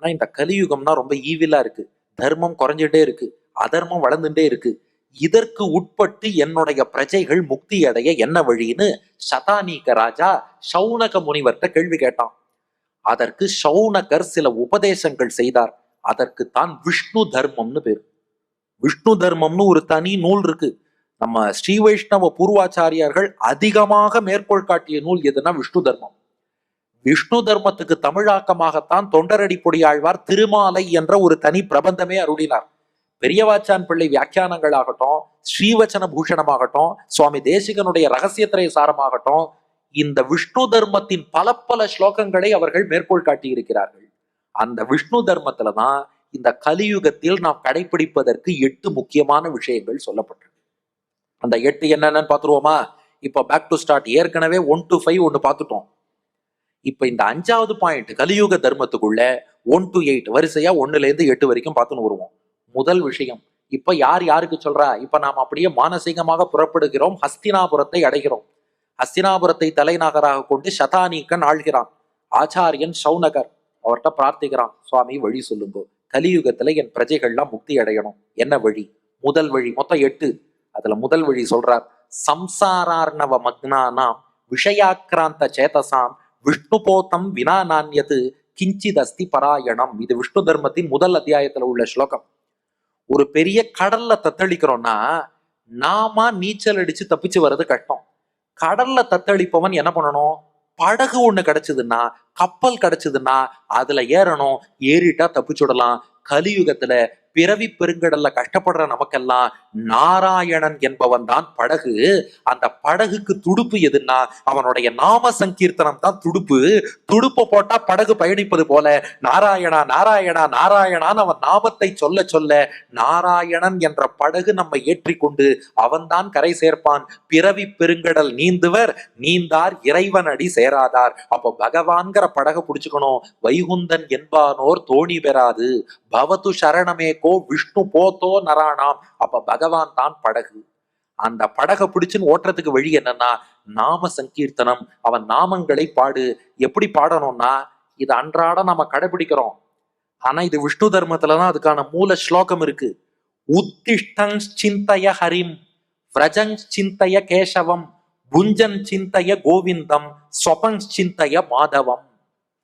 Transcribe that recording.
ஆனால் இந்த கலியுகம்னா ரொம்ப ஈவிலா இருக்கு. தர்மம் குறைஞ்சிட்டே இருக்கு. அதர்மம் வளர்ந்துட்டே இருக்கு. இதற்கு உட்பட்டு என்னுடைய பிரஜைகள் முக்தி அடைய என்ன வழின்னு சதானீக ராஜா சௌனக முனிவர்கிட்ட கேள்வி கேட்டான். அதற்கு சௌனகர் சில உபதேசங்கள் செய்தார். அதற்கு தான் விஷ்ணு தர்மம்னு பேர். விஷ்ணு தர்மம்னு ஒரு தனி நூல் இருக்கு. நம்ம ஸ்ரீ வைஷ்ணவ பூர்வாச்சாரியார்கள் அதிகமாக மேற்கோள் காட்டிய நூல் எதுனா விஷ்ணு தர்மம். விஷ்ணு தர்மத்துக்கு தமிழாக்கமாகத்தான் தொண்டரடி பொடியாழ்வார் திருமாலை என்ற ஒரு தனி பிரபந்தமே அருளினார். பெரியவாச்சான் பிள்ளை வியாக்கியானங்களாகட்டும் ஸ்ரீவச்சன பூஷணமாகட்டும் சுவாமி தேசிகனுடைய ரகசியத்திரை சாரமாகட்டும் இந்த விஷ்ணு தர்மத்தின் பல பல ஸ்லோகங்களை அவர்கள் மேற்கோள் காட்டியிருக்கிறார்கள். அந்த விஷ்ணு தர்மத்துல தான் இந்த கலியுகத்தில் நாம் கடைபிடிப்பதற்கு எட்டு முக்கியமான விஷயங்கள் சொல்லப்பட்டிருக்கு. அந்த எட்டு என்னென்னு பார்த்துருவோமா? இப்போ பேக் டு ஸ்டார்ட் ஏற்கனவே ஒன் டு ஃபைவ் ஒன்று பார்த்துட்டோம். இப்ப இந்த அஞ்சாவது பாயிண்ட் கலியுக தர்மத்துக்குள்ள ஒன் டு எயிட் வரிசையா ஒண்ணுல இருந்து எட்டு வரைக்கும் பார்த்துன்னு வருவோம். முதல் விஷயம் இப்ப யார் யாருக்கு சொல்றா? இப்ப நாம் அப்படியே மானசீகமாக புறப்படுகிறோம் ஹஸ்தினாபுரத்தை அடைகிறோம். ஹஸ்தினாபுரத்தை தலைநகராக கொண்டு சதானீக்கன் ஆள்கிறான். ஆச்சாரியன் சௌனகர் அவர்கிட்ட பிரார்த்திக்கிறான் சுவாமி வழி சொல்லுங்க. கலியுகத்துல என் பிரஜைகள்லாம் முக்தி அடையணும். என்ன வழி? முதல் வழி மொத்தம் எட்டு. அதுல முதல் வழி சொல்றார் சம்சாரார்ணவ மக்னானாம் விஷயாக்கிராந்த சேதசாம் விஷ்ணு போத்தம் வினா நான்யது கிஞ்சித் அஸ்தி பராயணம். இது விஷ்ணு தர்மத்தின் முதல் அத்தியாயத்துல உள்ள ஸ்லோகம். ஒரு பெரிய கடல்ல தத்தளிக்கிறோம்னா நாம நீச்சல் அடிச்சு தப்பிச்சு வர்றது கஷ்டம். கடல்ல தத்தளிப்பவன் என்ன பண்ணணும்? படகு ஒண்ணு கிடைச்சதுன்னா கப்பல் கிடைச்சதுன்னா அதுல ஏறணும் ஏறிட்டா தப்பிச்சுடலாம் கலியுகத்துல பிறவி பெருங்கடல்ல கஷ்டப்படுற நமக்கெல்லாம் நாராயணன் என்பவன் தான் படகு. அந்த படகுக்கு துடுப்பு எதுன்னா அவனுடைய நாம சங்கீர்த்தனம் தான் துடுப்பு. துடுப்பு போட்டா படகு பயணிப்பது போல நாராயணா நாராயணா நாராயணான்னு அவன் நாமத்தை சொல்ல சொல்ல நாராயணன் என்ற படகு நம்மை ஏற்றிக்கொண்டு அவன்தான் கரை சேர்ப்பான். பிறவி பெருங்கடல் நீந்துவர் நீந்தார் இறைவன் அடி சேராதார். அப்போ பகவான்கிற படகை பிடிச்சுக்கணும். வைகுந்தன் என்பானோர் தோணி பெறாது. பவத்து சரணமே கோ விஷ்ணு போத்தோ நராணாம். அப்ப பகவான் தான் படகு. அந்த படகை பிடிச்சுன்னு ஓட்டுறதுக்கு வழி என்னன்னா நாம சங்கீர்த்தனம் அவன் நாமங்களை பாடு. எப்படி பாடணும்னா இது அன்றாட நம்ம கடைபிடிக்கிறோம். ஆனா இது விஷ்ணு தர்மத்துலதான் அதுக்கான மூல ஸ்லோகம் இருக்கு. உத்திஷ்டங் சிந்தைய ஹரிம் விரஜங் சிந்தைய கேசவம் புஞ்சன் சிந்தைய கோவிந்தம் சொபங் சிந்தைய மாதவம்.